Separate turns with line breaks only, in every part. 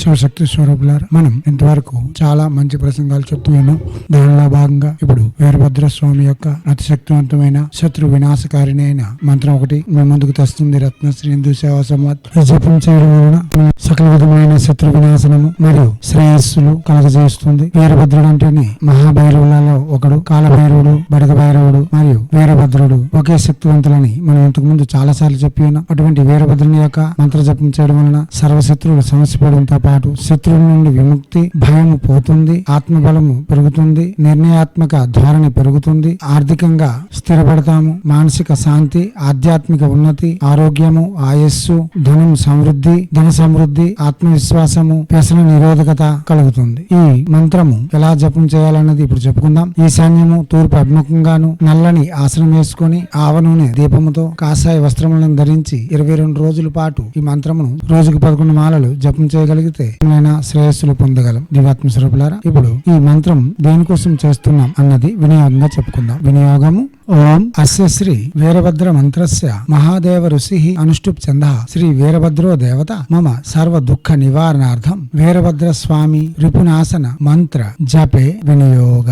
శివశక్తి స్వరూపులారు మనం ఇంతవరకు చాలా మంచి ప్రసంగాలు చెప్తూ ఉన్నాం. దానిలో భాగంగా ఇప్పుడు వీరభద్ర స్వామి యొక్క అతి శక్తివంతమైన శత్రు వినాశకారిణి అయిన మంత్రం ఒకటి మీ ముందుకు తెస్తుంది. రత్నశ్రీ హిందూ సేవా సమాజ్ జపం చేయడం వలన సకల విధమైన శత్రు వినాశనము మరియు శ్రేయస్సులు కలగజేస్తుంది. వీరభద్రుడు అంటేనే మహాభైరవులలో ఒకడు కాలభైరవుడు బడగ భైరవుడు మరియు వీరభద్రుడు ఒకే శక్తివంతులని మనం ఇంతకు ముందు చాలా సార్లు చెప్పి ఉన్నాం. అటువంటి వీరభద్రుని యొక్క మంత్ర జపం చేయడం వలన సర్వశత్రువులు సమస్యపడంతో పాటు శత్రువుల నుండి విముక్తి భయము పోతుంది ఆత్మబలము పెరుగుతుంది నిర్ణయాత్మక ధోరణి పెరుగుతుంది ఆర్థికంగా స్థిరపడతాము మానసిక శాంతి ఆధ్యాత్మిక ఉన్నతి ఆరోగ్యము ఆయస్సు ధనం సమృద్ధి ధన సమృద్ధి ఆత్మవిశ్వాసము వ్యసన నిరోధకత కలుగుతుంది. ఈ మంత్రము ఎలా జపం చేయాలన్నది ఇప్పుడు చెప్పుకుందాం. ఈశాన్యము తూర్పు అభిముఖంగాను నల్లని ఆసనం వేసుకొని ఆవ నూనె దీపముతో కాషాయ వస్త్రములను ధరించి ఇరవై రెండు రోజుల పాటు ఈ మంత్రమును రోజుకు పదకొండు మాలలు జపం చేయగలిగితే ఏమైనా శ్రేయస్సులు పొందగలం. దివాత్మ స్వరూపులారా ఇప్పుడు ఈ మంత్రం దేనికోసం చేస్తున్నాం అన్నది వినియోగంగా చెప్పుకుందాం. వినియోగము ఓం అస్య శ్రీ వీరభద్ర మంత్రస్య మహాదేవ ఋషి అనుష్ఠుప్ చంద శ్రీ వీరభద్రో దేవత మమ సర్వ దుఃఖ నివారణార్థం. వీరభద్ర స్వామి రిపునాసన మంత్ర జపే వినియోగ.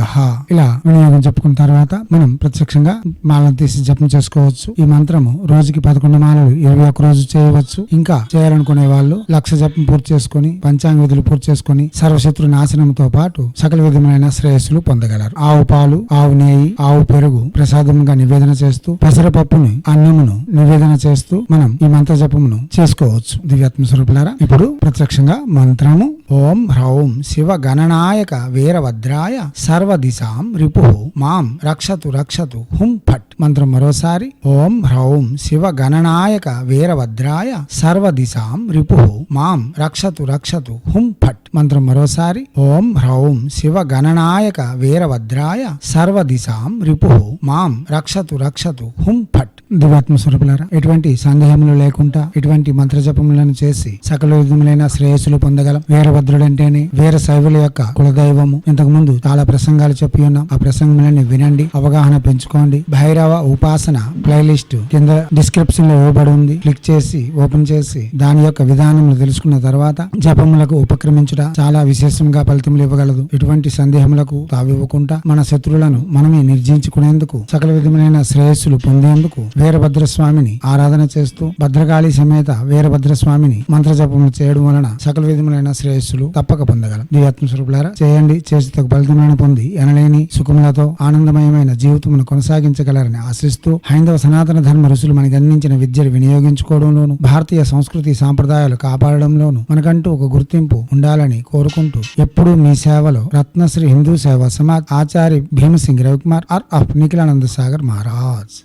ఇలా వినియోగం చెప్పుకున్న తర్వాత మనం ప్రత్యక్షంగా మాలను తీసి జపం చేసుకోవచ్చు. ఈ మంత్రము రోజుకి పదకొండు మాలలు ఇరవై ఒక్క రోజు చేయవచ్చు. ఇంకా చేయాలనుకునే వాళ్ళు లక్ష జపం పూర్తి చేసుకుని పంచాంగ విధులు పూర్తి చేసుకుని సర్వశత్రు నాశనంతో పాటు సకల విధమైన శ్రేయస్సులు పొందగలరు. ఆవు పాలు ఆవు నెయ్యి ఆవు పెరుగు ప్రసాదంగా నివేదన చేస్తూ పెసరపప్పుని అన్నమును నివేదన చేస్తూ మనం ఈ మంత్ర జపమును చేసుకోవచ్చు. దివ్యాత్మ స్వరూపులారా ఇప్పుడు ప్రత్యక్షంగా మంత్రము. ఓం హ్రౌం శివ గణనాయక వీరభద్రాయ సర్వదిశాం రిపు మాం రక్షతు రక్షతు హుం ఫట్. మంత్రం మరోసారి. ఓం హ్రౌం శివ గణనాయక వీరభద్రాయ సర్వదిశాం రిపు మాం రక్షతు రక్షతు హుం ఫట్. మంత్రం మరోసారి. ఓం హ్రౌం శివ గణనాయక వీరభద్రాయ సర్వదిశాం రిపు మాం రక్షతు రక్షతు హుం ఫట్. దివాత్మ స్వరూపులారా ఎటువంటి సందేహములు లేకుండా ఇటువంటి మంత్ర జపములను చేసి సకల విధములైన శ్రేయస్సులు పొందగలం. వీరభద్రుడు అంటేనే వీర శైవుల యొక్క కులదైవము. ఇంతకు ముందు చాలా ప్రసంగాలు చెప్పి ఉన్నాం. ఆ ప్రసంగములని వినండి అవగాహన పెంచుకోండి. భైరవ ఉపాసన ప్లేలిస్ట్ కింద డిస్క్రిప్షన్లో ఇవ్వబడి ఉంది. క్లిక్ చేసి ఓపెన్ చేసి దాని యొక్క విధానములు తెలుసుకున్న తర్వాత జపములకు ఉపక్రమించుట చాలా విశేషంగా ఫలితములు ఇవ్వగలదు. ఎటువంటి సందేహములకు తావివ్వకుండా మన శత్రువులను మనమే నిర్జించుకునేందుకు సకల విధములైన శ్రేయస్సులు పొందేందుకు వీరభద్ర స్వామిని ఆరాధన చేస్తూ భద్రకాళి సమేత వీరభద్ర స్వామిని మంత్ర జపములు చేయడం వలన సకల విధములైన శ్రేయస్సులు తప్పక పొందగలం. దివ్యాత్మ స్వరూపులారా చేయండి చేసి తగు ఫలితములను పొంది ఎనలేని సుఖములతో ఆనందమయమైన జీవితమును కొనసాగించగలరని ఆశిస్తూ హైందవ సనాతన ధర్మ ఋషులు మనకి అందించిన విద్యను వినియోగించుకోవడంలోను భారతీయ సంస్కృతి సాంప్రదాయాలు కాపాడడంలోను మనకంటూ ఒక గుర్తింపు ఉండాలని కోరుకుంటూ ఎప్పుడూ మీ సేవలో రత్నశ్రీ హిందూ సేవ సమాజ్ ఆచార్య భీమసింగ్ రవికుమార్ ఆర్ ఆఫ్ నిఖిలానంద సాగర్ మహారాజ్.